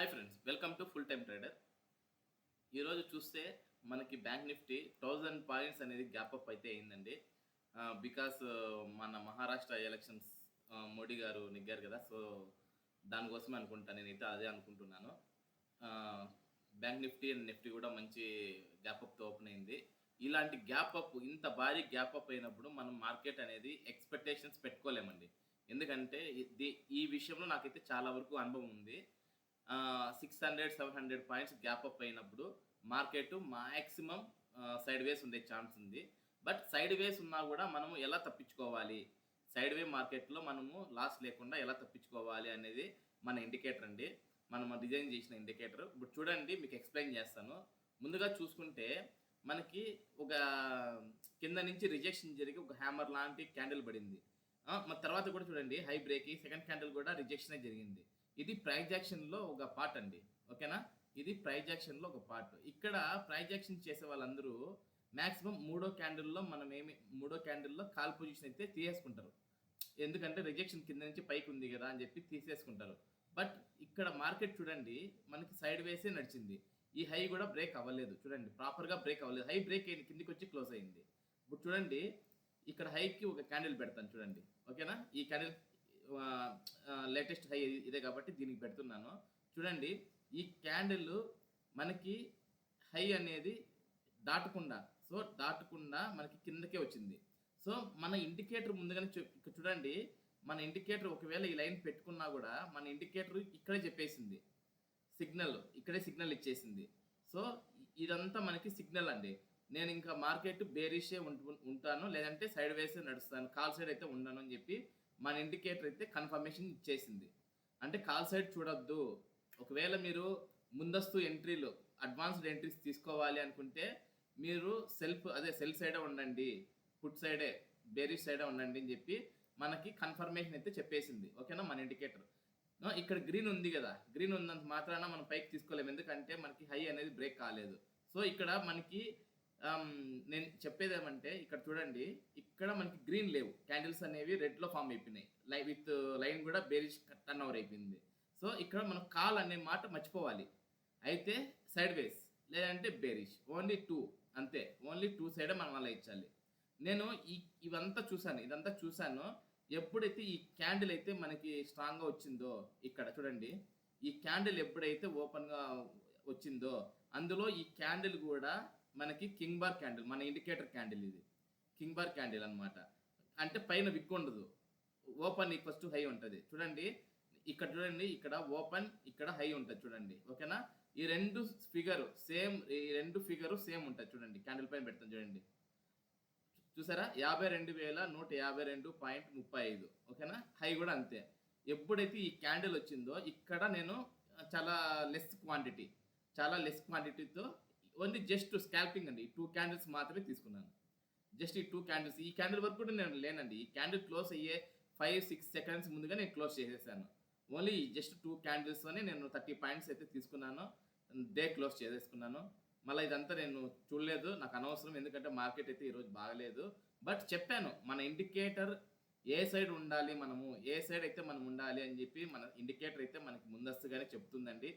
Hi friends welcome to full time trader ఈరోజు చూస్తే మనకి బ్యాంక్ నిఫ్టీ థౌజండ్ పాయింట్స్ అనేది గ్యాప్ అప్ అయితే అయిందండి. బికాస్ మన మహారాష్ట్ర ఎలక్షన్స్ మోడీ గారు నెగ్గారు కదా సో దానికోసమే అనుకుంటా నేనైతే అదే అనుకుంటున్నాను. బ్యాంక్ నిఫ్టీ అండ్ నిఫ్టీ కూడా మంచి గ్యాప్ అప్తో ఓపెన్ అయింది. ఇలాంటి గ్యాప్ అప్ ఇంత భారీ గ్యాప్ అప్ అయినప్పుడు మనం మార్కెట్ అనేది ఎక్స్పెక్టేషన్స్ పెట్టుకోలేమండి. ఎందుకంటే ఈ విషయంలో నాకైతే చాలా వరకు అనుభవం ఉంది. Six hundred seven hundred points gap up అయినప్పుడు మార్కెట్ మాక్సిమం సైడ్ వేస్ ఉండే ఛాన్స్ ఉంది. బట్ సైడ్ వేస్ ఉన్నా కూడా మనము ఎలా తప్పించుకోవాలి? సైడ్ వే మార్కెట్లో మనము లాస్ లేకుండా ఎలా తప్పించుకోవాలి అనేది మన ఇండికేటర్ అండి. మనం డిజైన్ చేసిన ఇండికేటర్ ఇప్పుడు చూడండి మీకు ఎక్స్ప్లెయిన్ చేస్తాను. ముందుగా చూసుకుంటే మనకి ఒక కింద నుంచి రిజెక్షన్ జరిగి ఒక హ్యామర్ లాంటి క్యాండిల్ పడింది. మన తర్వాత కూడా చూడండి హై బ్రేక్ సెకండ్ క్యాండిల్ కూడా రిజెక్షనే జరిగింది. ఇది ప్రైజాక్షన్లో ఒక పార్ట్ అండి. ఓకేనా? ఇది ప్రైజాక్షన్లో ఒక పార్ట్. ఇక్కడ ప్రైజాక్షన్ చేసే వాళ్ళందరూ మ్యాక్సిమం మూడో క్యాండిల్లో మనం ఏమి మూడో క్యాండిల్లో కాల్ పొజిషన్ అయితే తీసేసుకుంటారు. ఎందుకంటే రిజెక్షన్ కింద నుంచి పైకి ఉంది కదా అని చెప్పి తీసేసుకుంటారు. బట్ ఇక్కడ మార్కెట్ చూడండి మనకి సైడ్ వేసే నడిచింది. ఈ హై కూడా బ్రేక్ అవ్వలేదు. చూడండి ప్రాపర్గా బ్రేక్ అవ్వలేదు. హై బ్రేక్ అయింది కిందికి వచ్చి క్లోజ్ అయింది. ఇప్పుడు చూడండి ఇక్కడ హైకి ఒక క్యాండిల్ పెడతాను చూడండి. ఓకేనా? ఈ క్యాండిల్ లేటెస్ట్ హై ఇదే కాబట్టి దీనికి పెడుతున్నాను. చూడండి ఈ క్యాండిల్ మనకి హై అనేది దాటకుండా సో దాటకుండా మనకి కిందకే వచ్చింది. సో మన ఇండికేటర్ ముందుగానే చూ- చూడండి మన ఇండికేటర్ ఒకవేళ ఈ లైన్ పెట్టుకున్నా కూడా మన ఇండికేటర్ ఇక్కడే చెప్పేసింది. సిగ్నల్ ఇక్కడే సిగ్నల్ ఇచ్చేసింది. సో ఇదంతా మనకి సిగ్నల్ అండి. నేను ఇంకా మార్కెట్ బేరిషే ఉంటాను లేదంటే సైడ్ వేసే నడుస్తాను కాల్ సైడ్ అయితే ఉండను అని చెప్పి మన ఇండికేటర్ అయితే కన్ఫర్మేషన్ ఇచ్చేసింది. అంటే కాల్ సైడ్ చూడొద్దు. ఒకవేళ మీరు ముందస్తు ఎంట్రీలు అడ్వాన్స్డ్ ఎంట్రీస్ తీసుకోవాలి అనుకుంటే మీరు సెల్ఫ్ అదే సెల్ సైడే ఉండండి ఫుడ్ సైడే బేరిష్ సైడే ఉండండి అని చెప్పి మనకి కన్ఫర్మేషన్ అయితే చెప్పేసింది. ఓకేనా మన ఇండికేటర్ ఇక్కడ గ్రీన్ ఉంది కదా? గ్రీన్ ఉన్నంత మాత్రాన మనం పైకి తీసుకోలేము. ఎందుకంటే మనకి హై అనేది బ్రేక్ కాలేదు. సో ఇక్కడ మనకి నేను చెప్పేది ఏమంటే ఇక్కడ చూడండి ఇక్కడ మనకి గ్రీన్ లేవు. క్యాండిల్స్ అనేవి రెడ్లో ఫామ్ అయిపోయినాయి. లై విత్ లైన్ కూడా బేరిష్ టర్న్ ఓవర్ అయిపోయింది. సో ఇక్కడ మనం కాల్ అనే మాట మర్చిపోవాలి. అయితే సైడ్ వేస్ లేదంటే బేరిష్ ఓన్లీ టూ అంతే. ఓన్లీ టూ సైడే మనం అలా ఇచ్చాలి నేను ఈ ఇవంతా చూశాను ఇదంతా చూశాను. ఎప్పుడైతే ఈ క్యాండిల్ అయితే మనకి స్ట్రాంగ్గా వచ్చిందో ఇక్కడ చూడండి ఈ క్యాండిల్ ఎప్పుడైతే ఓపెన్గా వచ్చిందో అందులో ఈ క్యాండిల్ కూడా మనకి కింగ్ బార్ క్యాండిల్ మన ఇండికేటర్ క్యాండిల్ ఇది. కింగ్ బార్ క్యాండిల్ అన్నమాట. అంటే పైన విక్ ఉండదు. ఓపెన్ ఈక్వల్స్ టు హై ఉంటుంది. చూడండి ఇక్కడ చూడండి ఇక్కడ ఓపెన్ ఇక్కడ హై ఉంటుంది చూడండి. ఓకేనా? ఈ రెండు ఫిగర్ సేమ్ ఈ రెండు ఫిగర్ సేమ్ ఉంటుంది చూడండి. క్యాండిల్ పైన పెడతాం చూడండి. చూసారా? యాభై రెండు వేల నూట యాభై రెండు పాయింట్ ముప్పై ఐదు. ఓకేనా? హై కూడా అంతే. ఎప్పుడైతే ఈ క్యాండిల్ వచ్చిందో ఇక్కడ నేను చాలా లెస్ క్వాంటిటీ చాలా లెస్ క్వాంటిటీతో ఓన్లీ జస్ట్ స్కాల్పింగ్ అండి. ఈ టూ క్యాండిల్స్ మాత్రమే తీసుకున్నాను. జస్ట్ ఈ టూ క్యాండిల్స్ ఈ క్యాండిల్ వరకు కూడా నేను లేనండి. ఈ క్యాండిల్ క్లోజ్ అయ్యే ఫైవ్ సిక్స్ సెకండ్స్ ముందుగా నేను క్లోజ్ చేసేసాను. ఓన్లీ జస్ట్ టూ క్యాండిల్స్తోనే నేను థర్టీ పాయింట్స్ అయితే తీసుకున్నాను. డే క్లోజ్ చేసేసుకున్నాను. మళ్ళీ ఇదంతా నేను చూడలేదు. నాకు అనవసరం ఎందుకంటే మార్కెట్ అయితే ఈరోజు బాగలేదు. బట్ చెప్పాను మన ఇండికేటర్ ఏ సైడ్ ఉండాలి మనము? ఏ సైడ్ అయితే మనం ఉండాలి అని చెప్పి మన ఇండికేటర్ అయితే మనకి ముందస్తుగానే చెప్తుందండి.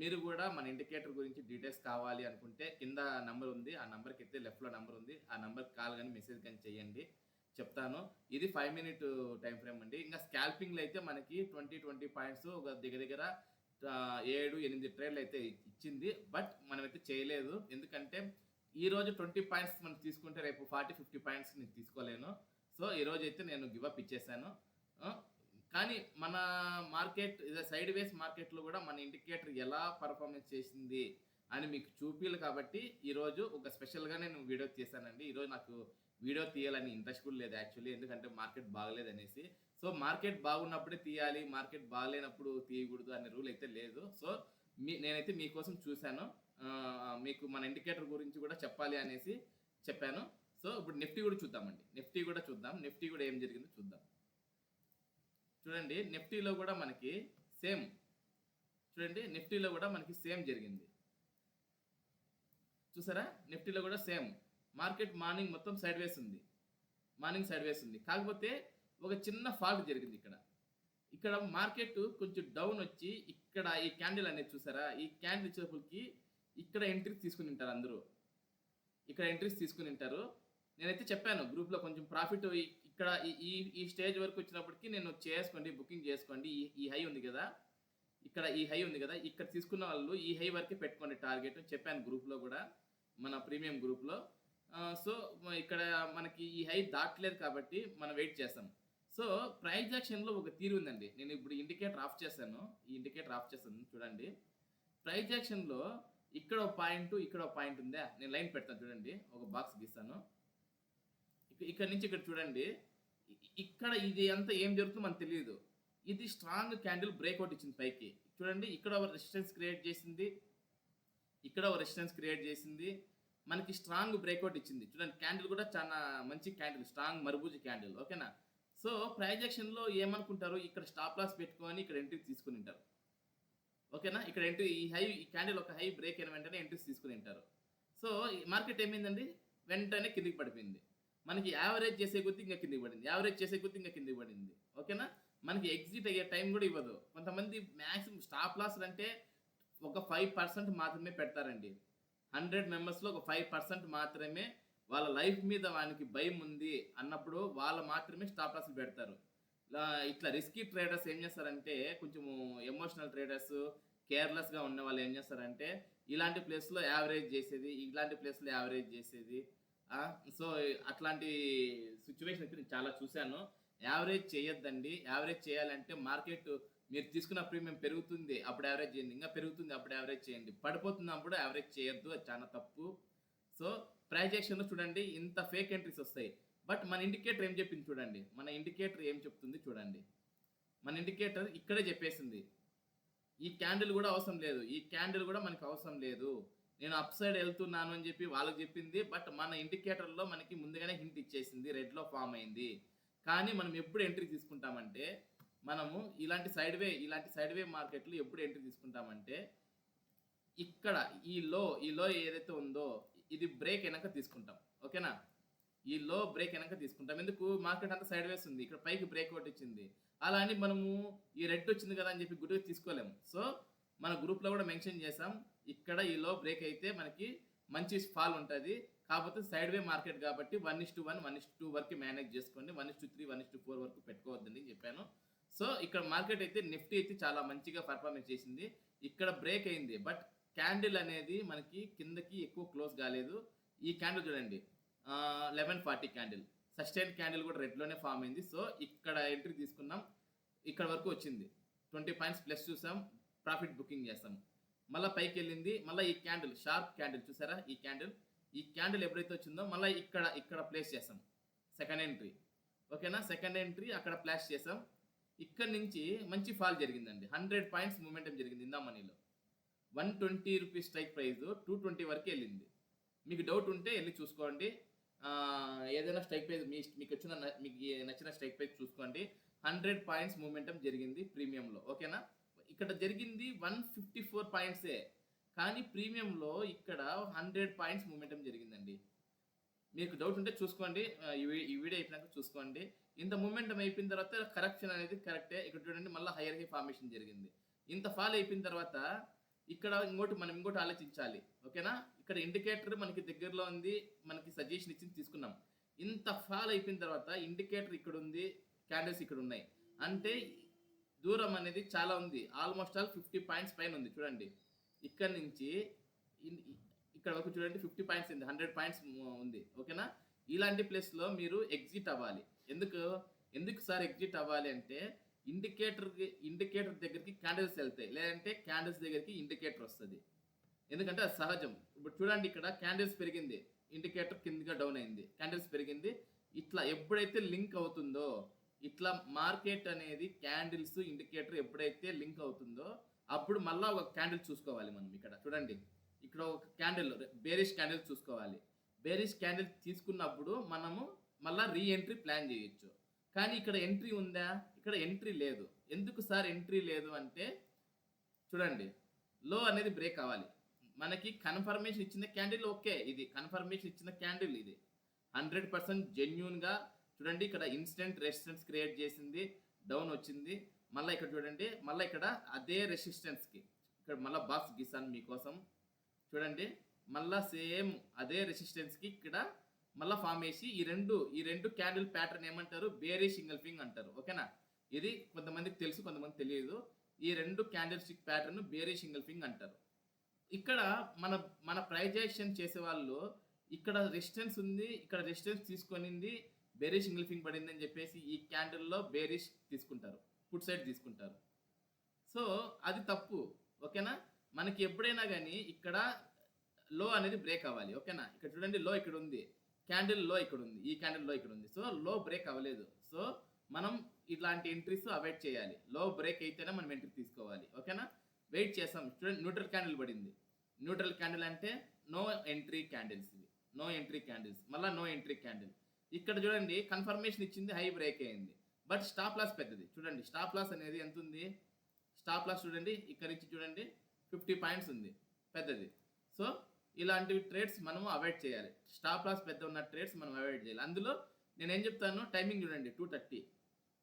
మీరు కూడా మన ఇండికేటర్ గురించి డీటెయిల్స్ కావాలి అనుకుంటే కింద నంబర్ ఉంది ఆ నెంబర్కి అయితే లెఫ్ట్లో నెంబర్ ఉంది ఆ నెంబర్కి కాల్ కానీ మెసేజ్ కానీ చేయండి. చెప్తాను. ఇది ఫైవ్ మినిట్ టైం ఫ్రేమ్ అండి. ఇంకా స్కాల్పింగ్లో అయితే మనకి ట్వంటీ ట్వంటీ పాయింట్స్ ఒక దగ్గర దగ్గర ఏడు ఎనిమిది ట్రేడ్లు అయితే ఇచ్చింది. బట్ మనమైతే చేయలేదు. ఎందుకంటే ఈ రోజు ట్వంటీ పాయింట్స్ మనం తీసుకుంటే రేపు ఫార్టీ ఫిఫ్టీ పాయింట్స్ నేను తీసుకోలేను. సో ఈ రోజు అయితే నేను గివప్ ఇచ్చేసాను. కానీ మన మార్కెట్ ఇదే సైడ్ వేస్ మార్కెట్లో కూడా మన ఇండికేటర్ ఎలా పర్ఫార్మెన్స్ చేసింది అని మీకు చూపిలు కాబట్టి ఈరోజు ఒక స్పెషల్గా నేను వీడియో తీసానండి ఈరోజు నాకు వీడియో తీయాలని ఇంట్రెస్ట్ కూడా లేదు యాక్చువల్లీ ఎందుకంటే మార్కెట్ బాగలేదు అనేసి. సో మార్కెట్ బాగున్నప్పుడే తీయాలి మార్కెట్ బాగలేనప్పుడు తీయకూడదు అనే రూల్ అయితే లేదు. సో మీ నేనైతే మీకోసం చూశాను. మీకు మన ఇండికేటర్ గురించి కూడా చెప్పాలి అనేసి చెప్పాను. సో ఇప్పుడు నిఫ్టీ కూడా చూద్దామండి. నిఫ్టీ కూడా చూద్దాం. నిఫ్టీ కూడా ఏం జరిగిందో చూద్దాం. చూడండి నిఫ్టీలో కూడా మనకి సేమ్. చూడండి నిఫ్టీలో కూడా మనకి సేమ్ జరిగింది. చూసారా? నిఫ్టీలో కూడా సేమ్. మార్కెట్ మార్నింగ్ మొత్తం సైడ్ వేస్ ఉంది. మార్నింగ్ సైడ్ వేస్ ఉంది. కాకపోతే ఒక చిన్న ఫాల్ట్ జరిగింది ఇక్కడ. ఇక్కడ మార్కెట్ కొంచెం డౌన్ వచ్చి ఇక్కడ ఈ క్యాండిల్ అనేది చూసారా? ఈ క్యాండిల్ వచ్చేటప్పటికి ఇక్కడ ఎంట్రీస్ తీసుకుని ఉంటారు అందరూ. ఇక్కడ ఎంట్రీస్ తీసుకుని ఉంటారు. నేనైతే చెప్పాను గ్రూప్లో కొంచెం ప్రాఫిట్ ఇక్కడ ఈ- ఈ ఈ స్టేజ్ వరకు వచ్చినప్పటికి నేను చేసుకోండి బుకింగ్ చేసుకోండి. ఈ ఈ హై ఉంది కదా? ఇక్కడ ఈ హై ఉంది కదా? ఇక్కడ తీసుకున్న వాళ్ళు ఈ హై వరకే పెట్టుకోండి టార్గెట్ చెప్పాను గ్రూప్లో కూడా మన ప్రీమియం గ్రూప్లో. సో ఇక్కడ మనకి ఈ హై దాటలేదు కాబట్టి మనం వెయిట్ చేస్తాం. సో ప్రైజ్ యాక్షన్లో ఒక తీరు ఉందండి. నేను ఇప్పుడు ఇండికేటర్ ఆఫ్ చేశాను. ఈ ఇండికేటర్ ఆఫ్ చేస్తాను చూడండి. ప్రైజ్ యాక్షన్లో ఇక్కడ ఒక పాయింట్ ఇక్కడ ఒక పాయింట్ ఉందా? నేను లైన్ పెడతాను చూడండి. ఒక బాక్స్ గీస్తాను. ఇక్కడ నుంచి ఇక్కడ చూడండి. ఇక్కడ ఇది ఎంత ఏం జరుగుతుందో మనకు తెలియదు. ఇది స్ట్రాంగ్ క్యాండిల్ బ్రేక్అవుట్ ఇచ్చింది పైకి. చూడండి ఇక్కడ ఒక రెసిస్టెన్స్ క్రియేట్ చేసింది. ఇక్కడ ఒక రెసిస్టెన్స్ క్రియేట్ చేసింది. మనకి స్ట్రాంగ్ బ్రేక్అవుట్ ఇచ్చింది. చూడండి క్యాండిల్ కూడా చాలా మంచి క్యాండిల్ స్ట్రాంగ్ మరుబూజి క్యాండిల్ ఓకేనా సో ప్రైజెక్షన్లో ఏమనుకుంటారు? ఇక్కడ స్టాప్ లాస్ పెట్టుకొని ఇక్కడ ఎంట్రీ తీసుకుని ఉంటారు. ఓకేనా ఇక్కడ ఎంట్రీ ఈ హై ఈ క్యాండిల్ ఒక హై బ్రేక్ అయిన వెంటనే ఎంట్రీస్ తీసుకుని ఉంటారు. సో మార్కెట్ ఏమైందండి? వెంటనే కిందికి పడిపోయింది. మనకి యావరేజ్ చేసే కొద్దీ ఇంకా కిందికి పడింది. యావరేజ్ చేసే కొద్దీ ఇంకా కింద పడింది. ఓకేనా మనకి ఎగ్జిట్ అయ్యే టైం కూడా ఇవ్వదు. కొంతమంది మ్యాక్సిమం స్టాప్ లాస్ అంటే ఒక ఫైవ్ పర్సెంట్ మాత్రమే పెడతారండి. హండ్రెడ్ మెంబర్స్లో ఒక ఫైవ్ పర్సెంట్ మాత్రమే వాళ్ళ లైఫ్ మీద వానికి భయం ఉంది అన్నప్పుడు వాళ్ళు మాత్రమే స్టాప్ లాస్ పెడతారు. ఇట్లా రిస్కీ ట్రేడర్స్ ఏం చేస్తారంటే కొంచెం ఎమోషనల్ ట్రేడర్స్ కేర్లెస్గా ఉన్న వాళ్ళు ఏం చేస్తారంటే ఇలాంటి ప్లేస్లో యావరేజ్ చేసేది ఇలాంటి ప్లేస్లో యావరేజ్ చేసేది సో అట్లాంటి సిచ్యువేషన్ అయితే నేను చాలా చూశాను. యావరేజ్ చేయొద్దండి. యావరేజ్ చేయాలంటే మార్కెట్ మీరు తీసుకున్న ప్రీమియం పెరుగుతుంది అప్పుడు యావరేజ్ చేయండి. ఇంకా పెరుగుతుంది అప్పుడు యావరేజ్ చేయండి. పడిపోతున్నప్పుడు యావరేజ్ చేయొద్దు అది చాలా తప్పు. సో ప్రైజ్ యాక్షన్లో చూడండి ఇంత ఫేక్ ఎంట్రీస్ వస్తాయి. బట్ మన ఇండికేటర్ ఏం చెప్పింది చూడండి. మన ఇండికేటర్ ఏం చెప్తుంది చూడండి. మన ఇండికేటర్ ఇక్కడే చెప్పేసింది. ఈ క్యాండిల్ కూడా అవసరం లేదు. ఈ క్యాండిల్ కూడా మనకి అవసరం లేదు. నేను అప్ సైడ్ వెళ్తున్నాను అని చెప్పి వాళ్ళకి చెప్పింది. బట్ మన ఇండికేటర్లో మనకి ముందుగానే హింట్ ఇచ్చేసింది. రెడ్లో ఫామ్ అయింది. కానీ మనం ఎప్పుడు ఎంట్రీ తీసుకుంటామంటే మనము ఇలాంటి సైడ్ వే ఇలాంటి సైడ్ వే మార్కెట్లు ఎప్పుడు ఎంట్రీ తీసుకుంటామంటే ఇక్కడ ఈ లో ఈ లో ఏదైతే ఉందో ఇది బ్రేక్ అయినాక తీసుకుంటాం. ఓకేనా? ఈ లో బ్రేక్ అయినాక తీసుకుంటాం. ఎందుకు? మార్కెట్ అంతా సైడ్ వేస్ ఉంది. ఇక్కడ పైకి బ్రేక్ అవుట్ ఇచ్చింది అలా అని మనము ఈ రెడ్ వచ్చింది కదా అని చెప్పి గుడిగా తీసుకోలేము సో మన గ్రూప్లో కూడా మెన్షన్ చేసాం ఇక్కడ ఈ లో బ్రేక్ అయితే మనకి మంచి ఫాల్ ఉంటుంది. కాకపోతే సైడ్ వే మార్కెట్ కాబట్టి one is to one one is two వరకు మేనేజ్ చేసుకోండి. One is to three one is to four వరకు పెట్టుకోవద్దని చెప్పాను. సో ఇక్కడ మార్కెట్ అయితే నిఫ్టీ అయితే చాలా మంచిగా పర్ఫార్మెన్స్ చేసింది. ఇక్కడ బ్రేక్ అయింది. బట్ క్యాండిల్ అనేది మనకి కిందకి ఎక్కువ క్లోజ్ కాలేదు. ఈ క్యాండిల్ చూడండి. Eleven forty candle sustain candle కూడా రెడ్లోనే ఫామ్ అయింది. సో ఇక్కడ ఎంట్రీ తీసుకున్నాం. ఇక్కడ వరకు వచ్చింది. ట్వంటీ పాయింట్స్ ప్లస్ చూసాం. ప్రాఫిట్ బుకింగ్ చేస్తాం. మళ్ళీ పైకి వెళ్ళింది మళ్ళీ ఈ క్యాండిల్ షార్ప్ క్యాండిల్ చూసారా? ఈ క్యాండిల్ ఈ క్యాండిల్ ఎప్పుడైతే వచ్చిందో మళ్ళీ ఇక్కడ ఇక్కడ ప్లేస్ చేస్తాం సెకండ్ ఎంట్రీ ఓకేనా? సెకండ్ ఎంట్రీ అక్కడ ప్లాష్ చేసాం. ఇక్కడ నుంచి మంచి ఫాల్ జరిగిందండి. హండ్రెడ్ పాయింట్స్ మూమెంటం జరిగింది ఇందా మనీలో. One twenty rupees strike price two twenty వరకు వెళ్ళింది. మీకు డౌట్ ఉంటే వెళ్ళి చూసుకోండి. ఏదైనా స్ట్రైక్ ప్రైస్ మీ మీకు వచ్చిన మీకు నచ్చిన స్ట్రైక్ ప్రైస్ చూసుకోండి. హండ్రెడ్ పాయింట్స్ మూమెంటం జరిగింది ప్రీమియంలో. ఓకేనా? ఇక్కడ జరిగింది వన్ ఫిఫ్టీ ఫోర్ పాయింట్సే కానీ ప్రీమియంలో ఇక్కడ హండ్రెడ్ పాయింట్స్ మూమెంటం జరిగిందండి. మీకు డౌట్ ఉంటే చూసుకోండి. ఈ ఈ వీడియో అయిపోయినాక చూసుకోండి. ఇంత మూమెంటం అయిపోయిన తర్వాత కరెక్షన్ అనేది కరెక్టే ఇక్కడ చూడండి మళ్ళీ హైయర్ హై ఫార్మేషన్ జరిగింది. ఇంత ఫాల్ అయిపోయిన తర్వాత ఇక్కడ ఇంకోటి మనం ఇంకోటి ఆలోచించాలి. ఓకేనా? ఇక్కడ ఇండికేటర్ మనకి దగ్గరలో ఉంది. మనకి సజెషన్ ఇచ్చింది తీసుకున్నాం. ఇంత ఫాల్ అయిపోయిన తర్వాత ఇండికేటర్ ఇక్కడ ఉంది క్యాండిల్స్ ఇక్కడ ఉన్నాయి. అంటే దూరం అనేది చాలా ఉంది. ఆల్మోస్ట్ ఆల్ ఫిఫ్టీ పాయింట్స్ పైన ఉంది. చూడండి. ఇక్కడ నుంచి ఇక్కడ వరకు చూడండి ఫిఫ్టీ పాయింట్స్ ఉంది. హండ్రెడ్ పాయింట్స్ ఉంది. ఓకేనా? ఇలాంటి ప్లేస్లో మీరు ఎగ్జిట్ అవ్వాలి. ఎందుకు? ఎందుకు సార్ ఎగ్జిట్ అవ్వాలి అంటే ఇండికేటర్కి ఇండికేటర్ దగ్గరికి క్యాండిల్స్ వెళ్తాయి. లేదంటే క్యాండిల్స్ దగ్గరికి ఇండికేటర్ వస్తుంది. ఎందుకంటే అది సహజం. ఇప్పుడు చూడండి ఇక్కడ క్యాండిల్స్ పెరిగింది. ఇండికేటర్ కిందగా డౌన్ అయింది. క్యాండిల్స్ పెరిగింది. ఇట్లా ఎప్పుడైతే లింక్ అవుతుందో ఇట్లా మార్కెట్ అనేది క్యాండిల్స్ ఇండికేటర్ ఎప్పుడైతే లింక్ అవుతుందో అప్పుడు మళ్ళీ ఒక క్యాండిల్ చూసుకోవాలి మనం ఇక్కడ. చూడండి. ఇక్కడ ఒక క్యాండిల్ బేరిష్ క్యాండిల్ చూసుకోవాలి. బేరిష్ క్యాండిల్ తీసుకున్నప్పుడు మనము మళ్ళీ రీ ఎంట్రీ ప్లాన్ చేయొచ్చు. కానీ ఇక్కడ ఎంట్రీ ఉందా? ఇక్కడ ఎంట్రీ లేదు. ఎందుకు సార్ ఎంట్రీ లేదు అంటే చూడండి. లో అనేది బ్రేక్ అవ్వాలి. మనకి కన్ఫర్మేషన్ ఇచ్చిన క్యాండిల్ ఓకే. ఇది కన్ఫర్మేషన్ ఇచ్చిన క్యాండిల్ ఇది. హండ్రెడ్ పర్సెంట్ జెన్యున్గా చూడండి ఇక్కడ ఇన్స్టెంట్ రెసిస్టెన్స్ క్రియేట్ చేసింది డౌన్ వచ్చింది. మళ్ళీ ఇక్కడ చూడండి మళ్ళీ ఇక్కడ అదే రెసిస్టెన్స్కి ఇక్కడ మళ్ళీ బాక్స్ గీసాను మీకోసం. చూడండి మళ్ళా సేమ్ అదే రెసిస్టెన్స్కి ఇక్కడ మళ్ళీ ఫామ్ చేసి ఈ రెండు ఈ రెండు క్యాండిల్ ప్యాటర్న్ ఏమంటారు? బేరీ సింగిల్ ఫింగ్ అంటారు. ఓకేనా ఇది కొంతమందికి తెలుసు కొంతమంది తెలియదు. ఈ రెండు candlestick pattern bearish single ఫింగ్ అంటారు. ఇక్కడ మన మన ప్రైజేషన్ చేసే వాళ్ళు ఇక్కడ రెసిస్టెన్స్ ఉంది ఇక్కడ రెసిస్టెన్స్ తీసుకొనింది బేరిష్ సింగిల్ పడిందని చెప్పేసి ఈ క్యాండిల్లో బేరిష్ తీసుకుంటారు ఫుడ్ సైడ్ తీసుకుంటారు. సో అది తప్పు ఓకేనా? మనకి ఎప్పుడైనా కానీ ఇక్కడ లో అనేది బ్రేక్ అవ్వాలి ఓకేనా? ఇక్కడ చూడండి లో ఇక్కడ ఉంది. క్యాండిల్లో ఇక్కడ ఉంది. ఈ క్యాండిల్లో ఇక్కడ ఉంది. సో లో బ్రేక్ అవ్వలేదు. సో మనం ఇట్లాంటి ఎంట్రీస్ అవాయిడ్ చేయాలి. లో బ్రేక్ అయితేనే మనం ఎంట్రీ తీసుకోవాలి ఓకేనా? వెయిట్ చేస్తాం. చూడండి న్యూట్రల్ క్యాండిల్ పడింది. న్యూట్రల్ క్యాండిల్ అంటే నో ఎంట్రీ క్యాండిల్స్ ఇవి. నో ఎంట్రీ క్యాండిల్స్ మళ్ళీ నో ఎంట్రీ క్యాండిల్ ఇక్కడ చూడండి కన్ఫర్మేషన్ ఇచ్చింది హై బ్రేక్ అయింది. బట్ స్టాప్ లాస్ పెద్దది. చూడండి స్టాప్ లాస్ అనేది ఎంత ఉంది స్టాప్ లాస్ చూడండి ఇక్కడ నుంచి చూడండి ఫిఫ్టీ పాయింట్స్ ఉంది. పెద్దది. సో ఇలాంటి ట్రేడ్స్ మనము అవాయిడ్ చేయాలి. స్టాప్ లాస్ పెద్ద ఉన్న ట్రేడ్స్ మనం అవాయిడ్ చేయాలి. అందులో నేను ఏం చెప్తాను? టైమింగ్ చూడండి టూ థర్టీ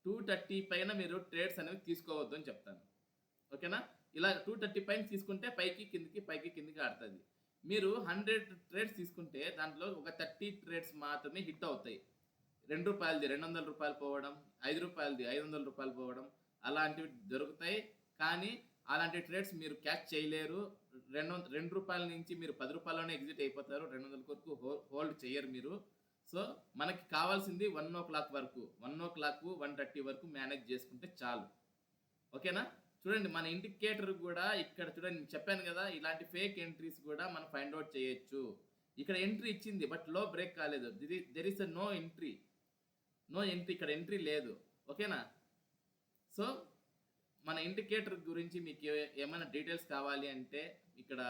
టూ థర్టీ పైన మీరు ట్రేడ్స్ అనేవి తీసుకోవద్దు అని చెప్తాను. ఓకేనా ఇలా టూ థర్టీ పైన తీసుకుంటే పైకి కిందికి పైకి కిందికి ఆడుతుంది. మీరు హండ్రెడ్ ట్రేడ్స్ తీసుకుంటే దాంట్లో ఒక థర్టీ ట్రేడ్స్ మాత్రమే హిట్ అవుతాయి. రెండు రూపాయలది రెండు వందల రూపాయలు పోవడం ఐదు రూపాయలది ఐదు వందల రూపాయలు పోవడం అలాంటివి దొరుకుతాయి. కానీ అలాంటి ట్రేడ్స్ మీరు క్యాచ్ చేయలేరు. రెండు రెండు రూపాయల నుంచి మీరు పది రూపాయలలోనే ఎగ్జిట్ అయిపోతారు. రెండు వందల వరకు హోల్డ్ చేయరు మీరు. సో మనకి కావాల్సింది వన్ ఓ క్లాక్ వరకు one o'clock one thirty వరకు మేనేజ్ చేసుకుంటే చాలు. ఓకేనా? చూడండి మన ఇండికేటర్ కూడా ఇక్కడ చూడండి చెప్పాను కదా ఇలాంటి ఫేక్ ఎంట్రీస్ కూడా మనం ఫైండ్ అవుట్ చేయొచ్చు. ఇక్కడ ఎంట్రీ ఇచ్చింది బట్లో బ్రేక్ కాలేదు. There is a no entry no entry ఇక్కడ ఎంట్రీ లేదు. ఓకేనా సో మన ఇండికేటర్ గురించి మీకు ఏమైనా డీటెయిల్స్ కావాలి అంటే ఇక్కడ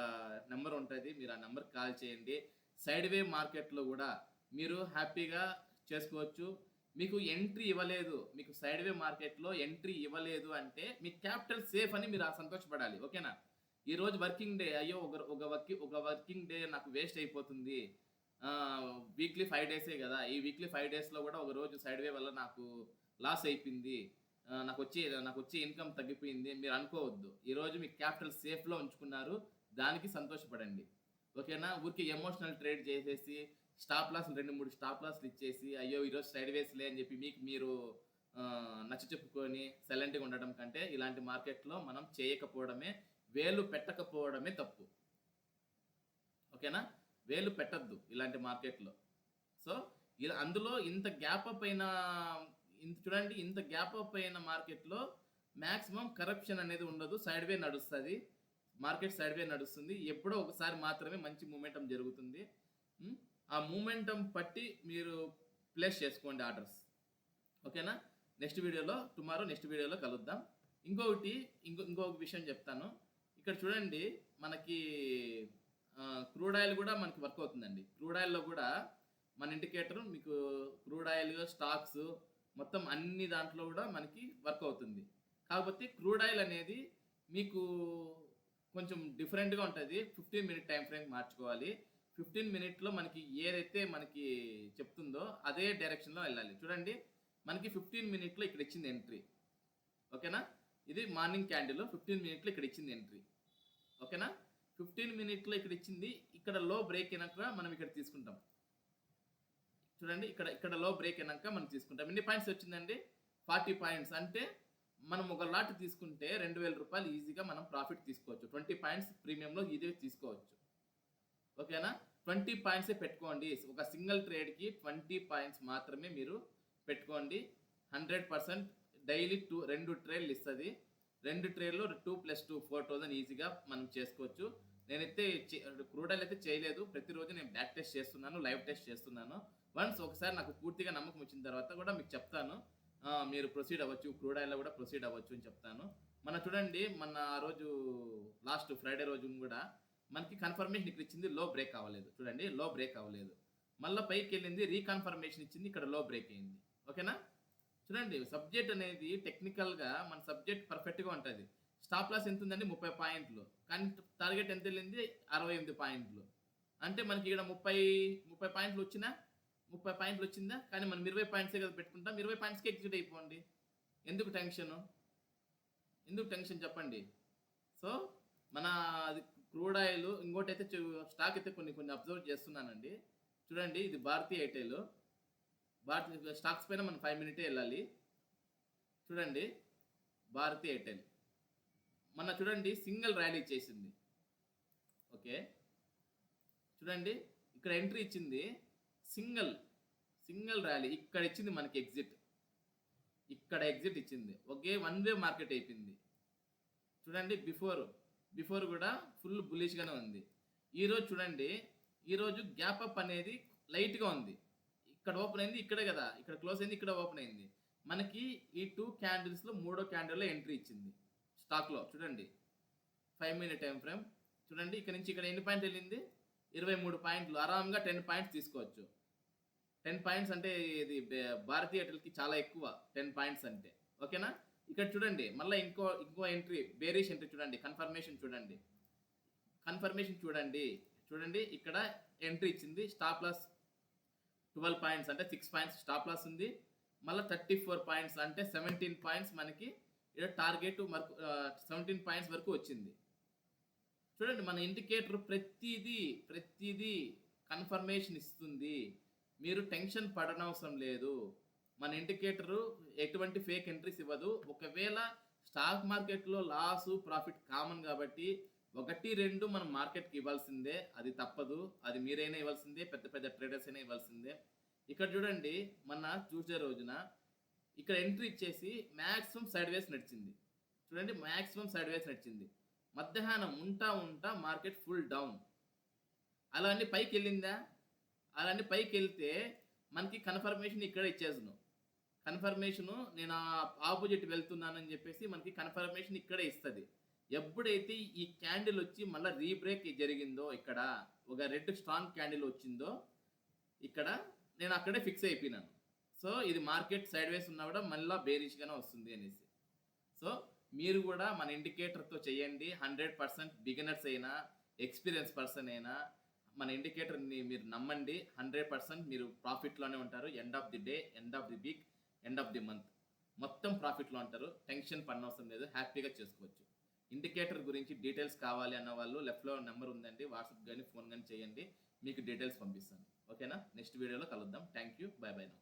నెంబర్ ఉంటుంది మీరు ఆ నెంబర్ కాల్ చేయండి. సైడ్ వే మార్కెట్లో కూడా మీరు హ్యాపీగా చేసుకోవచ్చు. మీకు ఎంట్రీ ఇవ్వలేదు మీకు సైడ్ వే మార్కెట్లో ఎంట్రీ ఇవ్వలేదు అంటే మీ క్యాపిటల్ సేఫ్ అని మీరు సంతోషపడాలి ఓకేనా? ఈ రోజు వర్కింగ్ డే అయ్యో ఒక ఒక వర్కి ఒక వర్కింగ్ డే నాకు వేస్ట్ అయిపోతుంది. వీక్లీ ఫైవ్ డేసే కదా ఈ వీక్లీ ఫైవ్ డేస్లో కూడా ఒక రోజు సైడ్ వే వల్ల నాకు లాస్ అయిపోయింది. నాకు వచ్చే నాకు వచ్చే ఇన్కమ్ తగ్గిపోయింది మీరు అనుకోవద్దు. ఈరోజు మీ క్యాపిటల్ సేఫ్లో ఉంచుకున్నారు దానికి సంతోషపడండి. ఓకేనా? ఊరికి ఎమోషనల్ ట్రేడ్ చేసేసి స్టాప్ లాస్ రెండు మూడు స్టాప్ లాస్లు ఇచ్చేసి అయ్యో ఈరోజు సైడ్ వేస్లే అని చెప్పి మీకు మీరు నచ్చ చెప్పుకొని సైలెంట్గా ఉండడం కంటే ఇలాంటి మార్కెట్లో మనం చేయకపోవడమే వేలు పెట్టకపోవడమే తప్పు. ఓకేనా? వేలు పెట్టద్దు ఇలాంటి మార్కెట్లో సో ఇలా అందులో ఇంత గ్యాప్ అప్ అయిన ఇంత చూడండి ఇంత గ్యాప్ అప్ అయిన మార్కెట్లో మ్యాక్సిమం కరప్షన్ అనేది ఉండదు సైడ్ వే నడుస్తుంది. మార్కెట్ సైడ్ వే నడుస్తుంది. ఎప్పుడో ఒకసారి మాత్రమే మంచి మూమెంటం జరుగుతుంది. ఆ మూమెంటం పట్టి మీరు ప్లేస్ చేసుకోండి ఆర్డర్స్ ఓకేనా? నెక్స్ట్ వీడియోలో టుమారో నెక్స్ట్ వీడియోలో కలుద్దాం. ఇంకొకటి ఇంకో ఇంకొక విషయం చెప్తాను. ఇక్కడ చూడండి మనకి క్రూడ్ ఆయిల్ కూడా మనకి వర్క్ అవుతుందండి. క్రూడ్ ఆయిల్లో కూడా మన ఇండికేటర్ మీకు క్రూడ్ ఆయిల్ స్టాక్స్ మొత్తం అన్ని దాంట్లో కూడా మనకి వర్క్ అవుతుంది. కాకపోతే క్రూడ్ ఆయిల్ అనేది మీకు కొంచెం డిఫరెంట్గా ఉంటుంది. ఫిఫ్టీన్ మినిట్ టైం ఫ్రేమ్ మార్చుకోవాలి. ఫిఫ్టీన్ మినిట్లో మనకి ఏదైతే మనకి చెప్తుందో అదే డైరెక్షన్లో వెళ్ళాలి. చూడండి మనకి ఫిఫ్టీన్ మినిట్లో ఇక్కడ ఇచ్చింది ఎంట్రీ. ఓకేనా? ఇది మార్నింగ్ క్యాండిల్ ఫిఫ్టీన్ మినిట్లో ఇక్కడ ఇచ్చింది ఎంట్రీ. ఓకేనా? ఫిఫ్టీన్ మినిట్లో ఇక్కడ ఇచ్చింది ఇక్కడ లో బ్రేక్ అయినాక మనం ఇక్కడ తీసుకుంటాం. చూడండి ఇక్కడ ఇక్కడ లో బ్రేక్ అయినాక మనం తీసుకుంటాం. ఎన్ని పాయింట్స్ వచ్చిందండి? Forty points. అంటే మనం ఒక లాట్ తీసుకుంటే రెండు వేల రూపాయలు ఈజీగా మనం ప్రాఫిట్ తీసుకోవచ్చు. ట్వంటీ పాయింట్స్ ప్రీమియంలో ఇదే తీసుకోవచ్చు. ఓకేనా? ట్వంటీ పాయింట్సే పెట్టుకోండి. ఒక సింగిల్ ట్రేడ్కి ట్వంటీ పాయింట్స్ మాత్రమే మీరు పెట్టుకోండి. హండ్రెడ్ పర్సెంట్ డైలీ టూ రెండు ట్రేడ్లు ఇస్తుంది. రెండు ట్రేడ్లో two plus two four thousand ఈజీగా మనం చేసుకోవచ్చు. నేనైతే క్రూడల్ అయితే చేయలేదు. ప్రతిరోజు నేను బ్యాక్ టెస్ట్ చేస్తున్నాను లైవ్ టెస్ట్ చేస్తున్నాను. వన్స్ ఒకసారి నాకు పూర్తిగా నమ్మకం వచ్చిన తర్వాత కూడా మీకు చెప్తాను. మీరు ప్రొసీడ్ అవ్వచ్చు క్రూడాయిల్లో కూడా ప్రొసీడ్ అవ్వచ్చు అని చెప్తాను. మన చూడండి మన ఆ రోజు లాస్ట్ ఫ్రైడే రోజు కూడా మనకి కన్ఫర్మేషన్ ఇక్కడ ఇచ్చింది లో బ్రేక్ అవ్వలేదు. చూడండి లో బ్రేక్ అవ్వలేదు. మళ్ళీ పైకి వెళ్ళింది రీకన్ఫర్మేషన్ ఇచ్చింది ఇక్కడ లో బ్రేక్ అయింది. ఓకేనా? చూడండి సబ్జెక్ట్ అనేది టెక్నికల్గా మన సబ్జెక్ట్ పర్ఫెక్ట్గా ఉంటుంది. స్టాప్ లాస్ ఎంత ఉందండి ముప్పై పాయింట్లు. కానీ టార్గెట్ ఎంత వెళ్ళింది? అరవై ఎనిమిది పాయింట్లు. అంటే మనకి ఇక్కడ ముప్పై ముప్పై పాయింట్లు వచ్చినా? ముప్పై పాయింట్లు వచ్చిందా? కానీ మనం ఇరవై పాయింట్సే కదా పెట్టుకుంటాం. ఇరవై పాయింట్స్కి ఎగ్జిట్ అయిపోండి. ఎందుకు టెన్షన్ ఎందుకు టెన్షన్ చెప్పండి? సో మన అది క్రూడ్ ఆయిల్ ఇంకోటి అయితే స్టాక్ అయితే కొన్ని కొన్ని అబ్జర్వ్ చేస్తున్నానండి. చూడండి ఇది భారతీయ ఎయిర్టెల్. భారతీయ స్టాక్స్ పైన మనం ఫైవ్ మినిటే వెళ్ళాలి. చూడండి భారతీయ ఎయిర్టెల్. మొన్న చూడండి సింగిల్ ర్యాలీ చేసింది ఓకే. చూడండి ఇక్కడ ఎంట్రీ ఇచ్చింది సింగిల్ సింగిల్ ర్యాలీ. ఇక్కడ ఇచ్చింది మనకి ఎగ్జిట్ ఇక్కడ ఎగ్జిట్ ఇచ్చింది. ఒకే వన్ వే మార్కెట్ అయిపోయింది. చూడండి బిఫోర్ బిఫోర్ కూడా ఫుల్ బులిష్గానే ఉంది. ఈరోజు చూడండి ఈరోజు గ్యాప్ అప్ అనేది లైట్గా ఉంది. ఇక్కడ ఓపెన్ అయింది ఇక్కడే కదా. ఇక్కడ క్లోజ్ అయింది ఇక్కడ ఓపెన్ అయింది. మనకి ఈ టూ క్యాండిల్స్లో మూడో క్యాండిల్లో ఎంట్రీ ఇచ్చింది. స్టాక్లో చూడండి. ఫైవ్ మినిట్ టైం ఫ్రేమ్ చూడండి ఇక్కడ నుంచి ఇక్కడ ఎన్ని పాయింట్ వెళ్ళింది? ఇరవై మూడు పాయింట్లు. ఆరామ్గా టెన్ పాయింట్స్ తీసుకోవచ్చు. టెన్ పాయింట్స్ అంటే ఇది భారతీయ ఎయిర్టెల్కి చాలా ఎక్కువ. టెన్ పాయింట్స్ అంటే. ఓకేనా? ఇక్కడ చూడండి మళ్ళీ ఇంకో ఇంకో ఎంట్రీ బేరీష్ ఎంట్రీ చూడండి కన్ఫర్మేషన్ చూడండి. కన్ఫర్మేషన్ చూడండి చూడండి ఇక్కడ ఎంట్రీ ఇచ్చింది స్టాప్ లాస్ ట్వెల్వ్ పాయింట్స్ అంటే సిక్స్ పాయింట్స్ స్టాప్ లాస్ ఉంది. మళ్ళీ థర్టీ ఫోర్ పాయింట్స్ అంటే సెవెంటీన్ పాయింట్స్ మనకి ఇక్కడ టార్గెట్ వరకు సెవెంటీన్ పాయింట్స్ వరకు వచ్చింది. చూడండి మన ఇండికేటర్ ప్రతిదీ ప్రతిదీ కన్ఫర్మేషన్ ఇస్తుంది. మీరు టెన్షన్ పడనవసరం లేదు. మన ఇండికేటరు ఎటువంటి ఫేక్ ఎంట్రీస్ ఇవ్వదు. ఒకవేళ స్టాక్ మార్కెట్లో లాస్ ప్రాఫిట్ కామన్ కాబట్టి ఒకటి రెండు మనం మార్కెట్కి ఇవ్వాల్సిందే. అది తప్పదు. అది మీరైనా ఇవ్వాల్సిందే. పెద్ద పెద్ద ట్రేడర్స్ అయినా ఇవ్వాల్సిందే. ఇక్కడ చూడండి మన చూసే రోజున ఇక్కడ ఎంట్రీ ఇచ్చేసి మ్యాక్సిమం సైడ్ వేస్ నడిచింది. చూడండి మ్యాక్సిమం సైడ్ వేస్ నడిచింది. మధ్యాహ్నం ఉంటా ఉంటా మార్కెట్ ఫుల్ డౌన్. అలా అన్ని పైకి వెళ్ళిందా? అలా అన్ని పైకి వెళ్తే మనకి కన్ఫర్మేషన్ ఇక్కడ ఇచ్చేసాను కన్ఫర్మేషను నేను ఆపోజిట్ వెళ్తున్నానని చెప్పేసి మనకి కన్ఫర్మేషన్ ఇక్కడే ఇస్తుంది. ఎప్పుడైతే ఈ క్యాండిల్ వచ్చి మళ్ళీ రీబ్రేక్ జరిగిందో ఇక్కడ ఒక రెడ్ స్ట్రాంగ్ క్యాండిల్ వచ్చిందో ఇక్కడ నేను అక్కడే ఫిక్స్ అయిపోయినాను. సో ఇది మార్కెట్ సైడ్ వేస్ ఉన్నా కూడా మళ్ళీ బేరిష్గానే వస్తుంది అనేసి. సో మీరు కూడా మన ఇండికేటర్తో చేయండి. హండ్రెడ్ పర్సెంట్ బిగినర్స్ అయినా ఎక్స్పీరియన్స్ పర్సన్ అయినా మన ఇండికేటర్ని మీరు నమ్మండి. హండ్రెడ్ పర్సెంట్ మీరు ప్రాఫిట్లోనే ఉంటారు. End of the day end of the week end of the month మొత్తం ప్రాఫిట్లో అంటారు. టెన్షన్ పడనవసరం లేదు. హ్యాపీగా చేసుకోవచ్చు. ఇండికేటర్ గురించి డీటెయిల్స్ కావాలి అన్న వాళ్ళు లెఫ్ట్లో నెంబర్ ఉందండి. వాట్సాప్ కానీ ఫోన్ కానీ చేయండి. మీకు డీటెయిల్స్ పంపిస్తాను. ఓకేనా నెక్స్ట్ వీడియోలో కలుద్దాం. థ్యాంక్ యూ బై బై నా